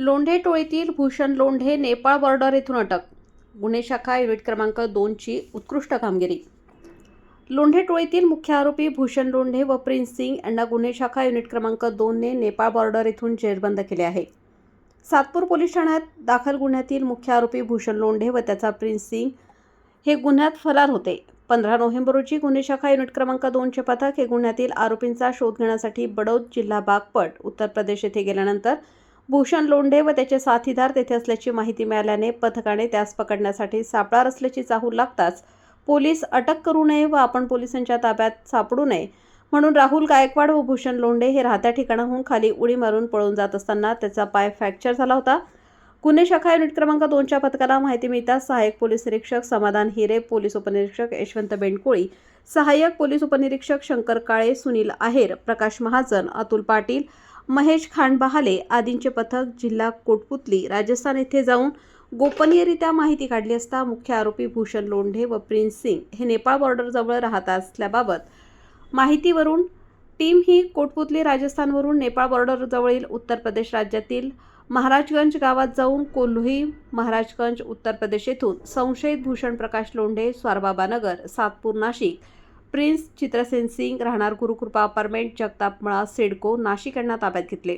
लोंढे टोळीतील भूषण लोंढे नेपाळ बॉर्डर येथून अटक. गुन्हे शाखा युनिट क्रमांक दोनची उत्कृष्ट कामगिरी. लोंढे टोळीतील मुख्य आरोपी भूषण लोंढे व प्रिन्स सिंग यांना गुन्हे शाखा युनिट क्रमांक दोनने नेपाळ बॉर्डर येथून जेरबंद केले आहे. सातपूर पोलीस ठाण्यात दाखल गुन्ह्यातील मुख्य आरोपी भूषण लोंढे व त्याचा प्रिन्स सिंग हे गुन्ह्यात फरार होते. पंधरा नोव्हेंबर रोजी गुन्हे शाखा युनिट क्रमांक दोनचे पथक हे गुन्ह्यातील आरोपींचा शोध घेण्यासाठी बडौद जिल्हा बागपट उत्तर प्रदेश येथे गेल्यानंतर भूषण लोंढे व त्याचे साथीदार तेथे असल्याची माहिती मिळाल्याने पथकाने त्यास पकडण्यासाठी सापळा रचल्याची चाहूल लागताच पोलीस अटक करू नये व आपण पोलिसांच्या ताब्यात सापडू नये. म्हणून राहुल गायकवाड व भूषण लोंढे हे राहत्या ठिकाणाहून खाली उडी मारून पळून जात असताना त्याचा पाय फ्रॅक्चर झाला होता. गुन्हे शाखा युनिट क्रमांक दोनच्या पथकाला माहिती मिळताच सहाय्यक पोलीस निरीक्षक समाधान हिरे पोलीस उपनिरीक्षक यशवंत बेंडकोळी सहाय्यक पोलीस उपनिरीक्षक शंकर काळे सुनील आहेर प्रकाश महाजन अतुल पाटील महेश खांडबहाले आदींचे पथक जिल्हा कोटपुतली राजस्थान येथे जाऊन गोपनीयरित्या माहिती काढली असता मुख्य आरोपी भूषण लोंढे व प्रिन्स सिंग हे नेपाळ बॉर्डरजवळ राहत असल्याबाबत माहितीवरून टीम ही कोटपुतली राजस्थानवरून नेपाळ बॉर्डरजवळील उत्तर प्रदेश राज्यातील महाराजगंज गावात जाऊन कोल्हुई महाराजगंज उत्तर प्रदेश येथून संशयित भूषण प्रकाश लोंढे स्वारबाबानगर सातपूर नाशिक प्रिन्स चित्रसेन सिंग राहणार गुरुकृपा अपार्टमेंट जगतापमळा सिडको नाशिक यांना ताब्यात घेतले.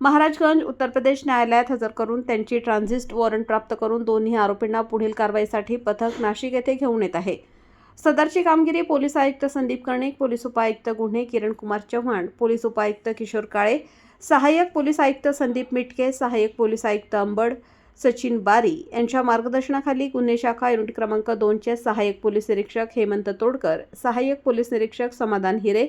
महाराजगंज उत्तर प्रदेश न्यायालयात हजर करून त्यांची ट्रान्झिस्ट वॉरंट प्राप्त करून दोन्ही आरोपींना पुढील कारवाईसाठी पथक नाशिक येथे घेऊन येत आहे. सदरची कामगिरी पोलीस आयुक्त संदीप कर्णिक पोलीस उपायुक्त गुन्हे किरण कुमार चव्हाण पोलीस उपायुक्त किशोर काळे सहाय्यक पोलीस आयुक्त संदीप मिटके सहाय्यक पोलीस आयुक्त अंबड सचिन बारी यांच्या मार्गदर्शनाखाली गुन्हे शाखा युनिट क्रमांक दोनचे सहाय्यक पोलीस निरीक्षक हेमंत तोडकर सहाय्यक पोलीस निरीक्षक समाधान हिरे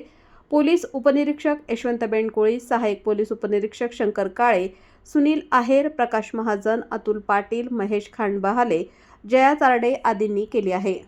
पोलीस उपनिरीक्षक यशवंत बेंडकोळी सहाय्यक पोलीस उपनिरीक्षक शंकर काळे सुनील आहेर प्रकाश महाजन अतुल पाटील महेश खांडबहाले जया चारडे आदींनी केली आहे.